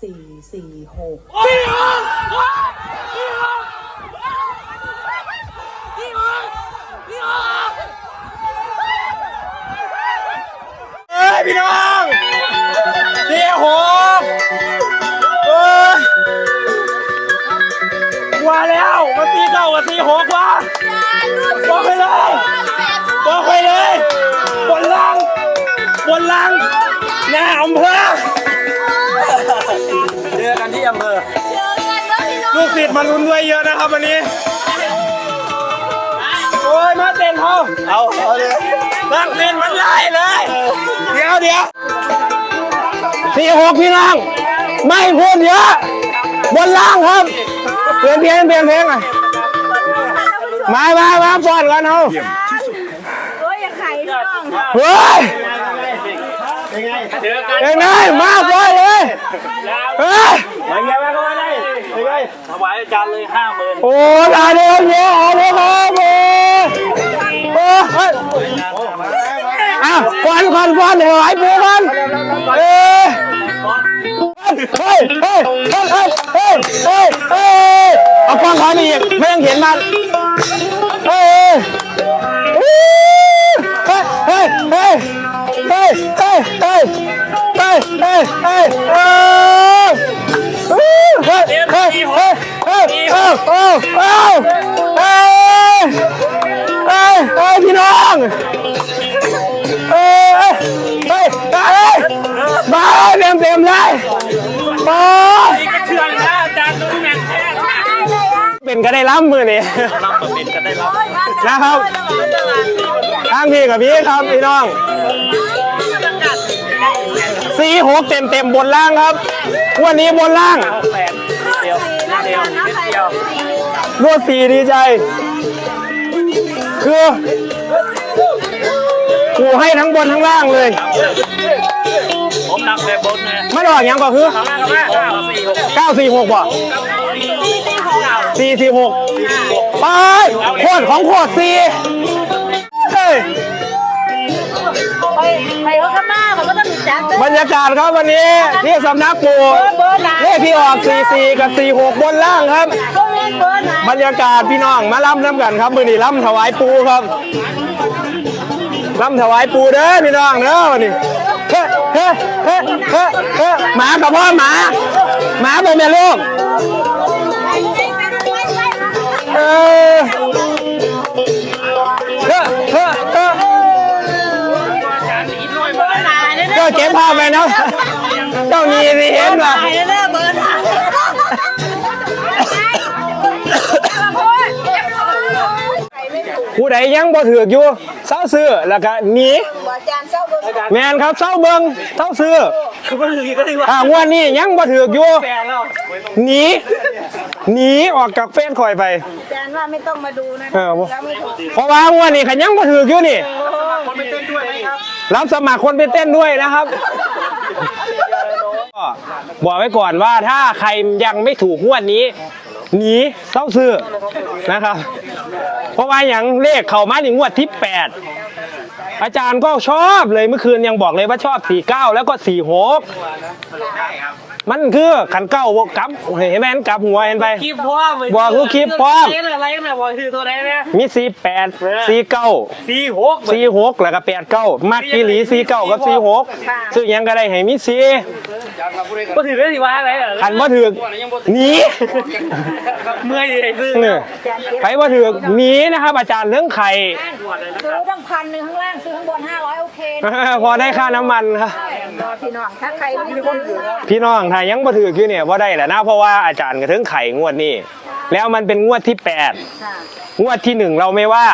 สี่สี่หกเอ้ยพี่น้องเสียหกเอ้ยว่าแล้วมาตีเก้ากับตีหกว่ะบอกไปเลยบอกไปเลยบนลังบนลังหน้าอำเภอ ที่อำเภอลูกศิษย์มาลุ้นด้วยเยอะนะครับวันนี้ โอ้ยมาเต้นเขาเอาเอาเลยตั้งเต้นมันไล่เลย เดี๋ยวเดี๋ยวสี่หกพี่น้องไม่พูดเยอะ บนล่างครับเปลี่ยนเพลงเปลี่ยนเพลงอะมามามาฟอนกันเอาโอ้ย ยังไข่ช่องเฮ้ยยังไงมาฟอนเลยเฮ้ยยังไงมาก็ไม่ได้ยังไงถวายอาจารย์เลยห้าหมื่นโอ้ตาเดียวเยอะเอาเลยครับโอ้โอ้เฮ้ยอ้าวฟอนฟอนฟอนเดี๋ยวไหวปูกันเอ้ยเฮ้ยเฮ้ยเฮ้ยเฮ้ยเฮ้ยเฮ้ยเฮ้ยเอากล้องถอยมาอีกไม่ต้องเห็นมันเฮ้ยเฮ้ยเฮ้ยเฮ้ย เฮ้ยเฮ้ยเฮ้ยเฮ้ยเฮ้ยเฮ้ยเฮ้ยเฮ้ยเฮ้ยเฮ้ยเฮ้ยเฮ้ยเฮ้ยเฮ้ยเฮ้ยพี่น้องเฮ้ยเฮ้ยเฮ้ยมาเต็มเต็มเลยมาเชื่อนะอาจารย์ดูหนังแท้เป็นก็ได้ล้ำมือนี่รับมาเป็นกันได้รับนะครับทางพี่กับพี่ครับพี่น้อง สี่หกเต็มเต็มบนล่างครับ วันนี้บนล่างแปดเดียวเดียวนิดเดียวรวดสี่ดีใจ คือกูให้ทั้งบนทั้งล่างเลย ผมนักแบบบนไงไม่ดอกยังก็คือข้างหน้าข้างหน้าเก้าสี่หก946บ่446ไปโคตรของโคตรสี่เฮ้ยไปไปเขาข้างหน้า บรรยากาศครับวันนี้ที่สำนักปู่เลขที่ออก 44 กับ 46 บนล่างครับก็เล่นเบอร์ไหนบรรยากาศพี่น้องมาล่ำน้ำกันครับมือนี้ล่ำถวายปูครับล่ำถวายปูเด้อพี่น้องเด้อวันนี้เฮ้เฮ้เฮ้เฮ้เฮ้หมากับพ่อหมา หมาเป็นแม่ลูกเออ ภาพไปเนาะเจ้ามีสิเห็นป่ะไปแล้วเบอร์ไหนผู้ใดยังบ่ถือกอยู่เศร้าซื้อแล้วก็หนีแมนครับเศร้าเบิงเศร้าซื้อคือมันคือก็ได้ว่าอ่างวดนี้ยังบ่ถือกอยู่หนีหนีออกจากเฟซข่อยไปอาจารย์ว่าไม่ต้องมาดูนะเออแล้วไม่ถูกเพราะว่างวดนี้ขันยังบ่ถือกอยู่นี่คนไม่เต้นด้วยไหมครับ รับสมัครคนไปเต้นด้วยนะครับก็บอกไว้ก่อนว่าถ้าใครยังไม่ถูกงวดนี้หนีเศร้าซื้อนะครับ เพราะว่าอย่างเลขเข้ามาในงวดที่แปดอาจารย์ก็ชอบเลยเมื่อคืนยังบอกเลยว่าชอบ 49 แล้วก็ 46 มันคือขันเก้าบวกกลับเห็นไหมมันกลับหัวเห็นไป คลิปพ่อบอกลูกคลิปพร้อมอะไรกันนะบอกคือตัวไหนเนี่ยมี48 49สี่หก46แล้วก็89มักกีหลี49กับ46ซึ่งยังก็ได้ให้มี4ก็ถือได้สิว่าอะไรอะขันบ่ถือกหนีเมื่อยเลยซื้อเนี่ยไปบ่ถือกหนีนะครับ อาจารย์เรื่องไข่ ซื้อตั้งพันหนึ่งข้างล่างซื้อข้างบนห้าร้อยโอเคนะพอได้ค่าน้ำมันครับรอพี่น้องถ้าใครไม่ซื้อ พี่น้องถ้ายังบ่ถือกอยู่เนี่ยบ่ได้แหละนะเพราะว่าอาจารย์ก็ถึงไข่งวดนี้ แล้วมันเป็นงวดที่8ค่ะงวดที่หนึ่งเราไม่ว่า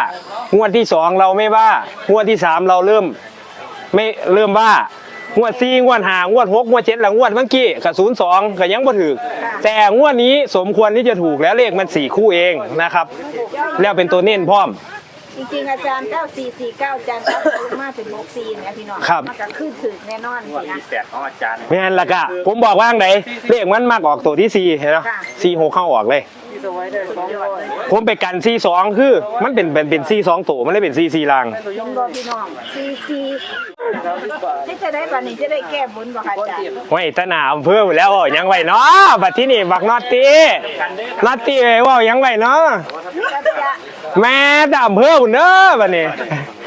งวดที่สองเราไม่ว่า งวดที่สามเราเริ่ม ไม่เริ่มว่างวดสี่งวดหางวดหกงวดเจ็ดหลังงวดเมื่อกี้กับศูนย์สองก็ยังบ่ถือแต่งวดนี้สมควรที่จะถูกแล้วเลขมันสี่คู่เองนะครับ แล้วเป็นตัวเน้นพร้อม จริงๆอาจารย์ 9449 อาจารย์ครับลงมาเป็น6 4เนี่ยพี่น้องครับ มันก็ขึ้นถึงแน่นอนสินะ แปดของอาจารย์แม่นละกะผมบอกว่างไหนเลขมันมากออกตัวที่สี่เห็นไหมค่ะ สี่หกเข้าออกเลยคผมไปกันซีสองคือ มันเป็นเป็นเป็นซีสองตัวมันเลยเป็นซีซีลาง เห็นบ่พี่น้องซีซีที่จะได้บัดนี้จะได้แก้บนบ่ค่ะอาจารย์ไว้ตะหนาอำเภอหมดแล้วว่ายังไหวเนาะบัดที่นี่บักนอตตีนอตตีว่ายังไหวเนาะจะจะ แม่แต่อำเภอบุญเด้อบัดนี้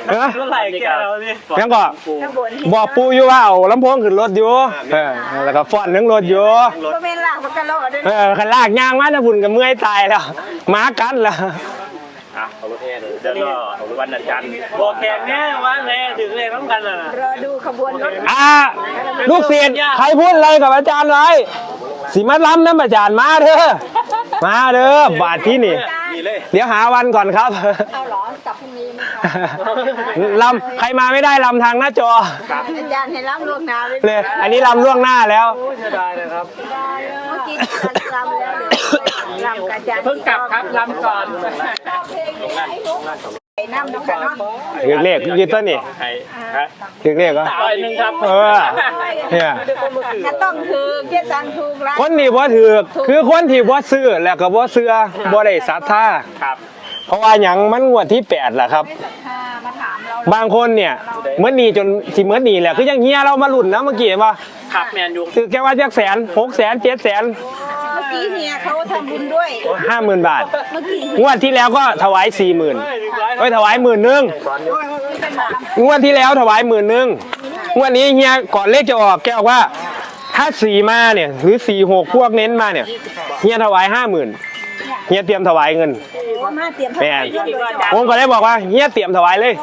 เออเมื่อไหร่แกเราเนี่ยยังก็ข้างบนเห็นบอกปูอยู่ว่าเอาลำโพงขึ้นรถอยู่เออแล้วก็ฟ้อนนึงรถอยู่บ่แม่นลากบ่กะโลดเด้อเออขันลากยางมาถ้าบุญกับเมื่อยตายแล้วหมากันแล้วอะเอารถแห่เลยเดี๋ยวก็วันจันทร์บอกแขกแน่ว่าแน่ถึงเลยต้องกันน่ะรอดูขบวนรถอ่าลูกศิษย์ใครพูดอะไรกับอาจารย์ไว้สิมาล้ำน้ำอาจารย์มาเด้อมาเด้อบาทที่นี่ เดี๋ยวหาวันก่อนครับ เอาเหรอกลับพรุ่งนี้มั้ยคะลำใครมาไม่ได้ลำทางหน้าจออาจารย์ให้รับล่วงหน้าเลยเลยอันนี้ลำล่วงหน้าแล้วเมื่อกี้อาจารย์รำแล้วเดี๋ยวรำกับอาจารย์เพิ่งกลับครับลำก่อนไอ้น้ำเนาะค่ะเนาะถือเลขยืดต้นนี่ใครฮะถือเลขก็ต่อยหนึ่งครับเออ เนี่ย จะต้องถือเจ๊ตังถูกร้านคนที่บ่ถือคือคนที่บ่ซื้อแล้วก็บ่เชื่อบ่ได้ศรัทธาครับเพราะว่าหยังมันงวดที่แปดแหละครับค่ะมาถามเราบางคนเนี่ยเหมื่อนหนีจนสิเหมื่อนหนีแหละคือยังเฮียเรามาหลุนนะเมื่อกี้ว่าขับแมนยูคือแค่ว่าจักแสนหกแสนเจ็ดแสนเมื่อ กี้เนี่ยเขาทำบุญด้วย ห้าหมื่นบาท เมื่อกี้งวดที่แล้วก็ถวายสี่หมื่นเอ้ยถวายหมื่นหนึ่งเป็นบาปงวดที่แล้วถวายหมื่นหนึ่งงวดนี้เฮียก่อนเลขจะออกแกบอกว่า ถ้าสี่มาเนี่ยหรือสี่หกพวกเน้นมาเนี่ยเฮียถวายห้าหมื่นเฮียเตรียมถวายเงิน ว่ามาเตรียมแมนผมก็ได้บอกว่าเฮียเตรียมถวายเลย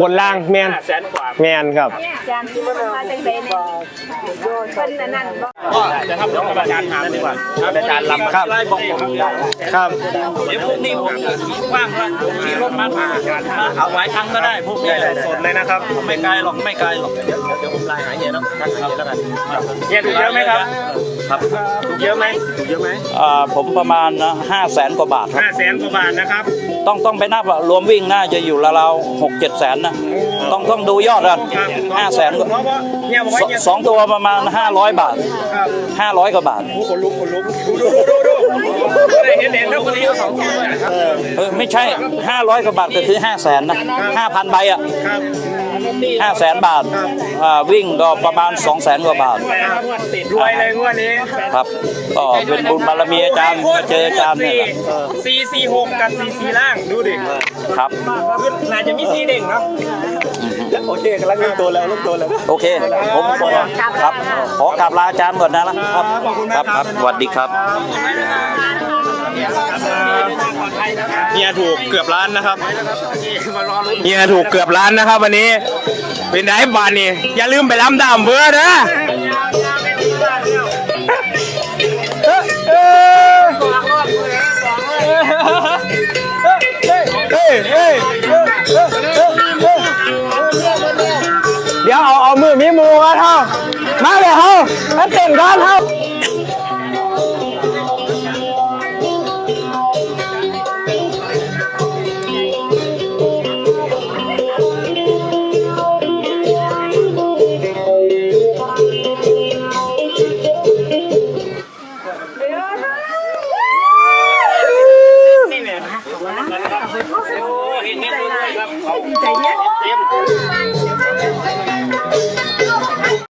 บนล่างแมนห้าแสนกว่าแมนครับอาจารย์ที่มันมาจังไดเนี่ยคนนั้นนั่นบ่จะทำรถกับอาจารย์ถามดีกว่าอาจารย์ลำครับไล่บอกผมครับเดี๋ยวพวกนี้ผมว่างแล้วขี่รถมาพาอาจารย์เอาไว้ครั้งก็ได้พวกนี้สดเลยนะครับ ไม่ไกลหรอกไม่ไกลหรอกเดี๋ยวเดี๋ยวผมไลน์หาเฮียเนาะทักหาเฮียแล้วกันเฮียถูกเยอะไหมครับ ครับถูกเยอะไหมถูกเยอะไหมอ่าผมประมาณห้าแสนกว่าบาทครับห้าแสนกว่าบาทนะครับ ต้องต้องไปนับว่ารวมวิ่งน่าจะอยู่ราวๆหกเจ็ดแสนนะต้องต้องดูยอดกันห้าแสนเพราะว่าเฮียบอกว่าเฮียสองตัวประมาณห้าร้อยบาทห้าร้อยกว่าบาทคนลุกคนลุกดูดูดูดูดูเห็นเห็นแล้วคนนี้เขาสองตัวด้วยเออไม่ใช่ห้าร้อยกว่าบาทก็คือห้าแสนนะห้าพันใบอะครับห้าแสนบาทอ่าวิ่งก็ประมาณสองแสนกว่าบาทรวยเลยงวดนี้ครับก็เป็นบุญบารมีอาจารย์มาเจออาจารย์เนี่ยแหละสี่สี่หกกับสี่สี่ล่างดูดิครับคือน่าจะมีสี่เด้งเนาะโอเคกำลังลูกตัวแล้วลูกตัวแล้วโอเค ผมขอครับ ขอกราบลาอาจารย์ก่อนนะครับครับครับสวัสดีครับเฮียถูกเกือบล้านนะครับเฮียถูกเกือบล้านนะครับ วันนี้ เป็นไงบานนี่อย่าลืมไปล้ำดามเพื่อนะ เดี๋ยวเอาเอามือมีมือมาเท่ามาเลยเท่ามาเต้นกันเท่า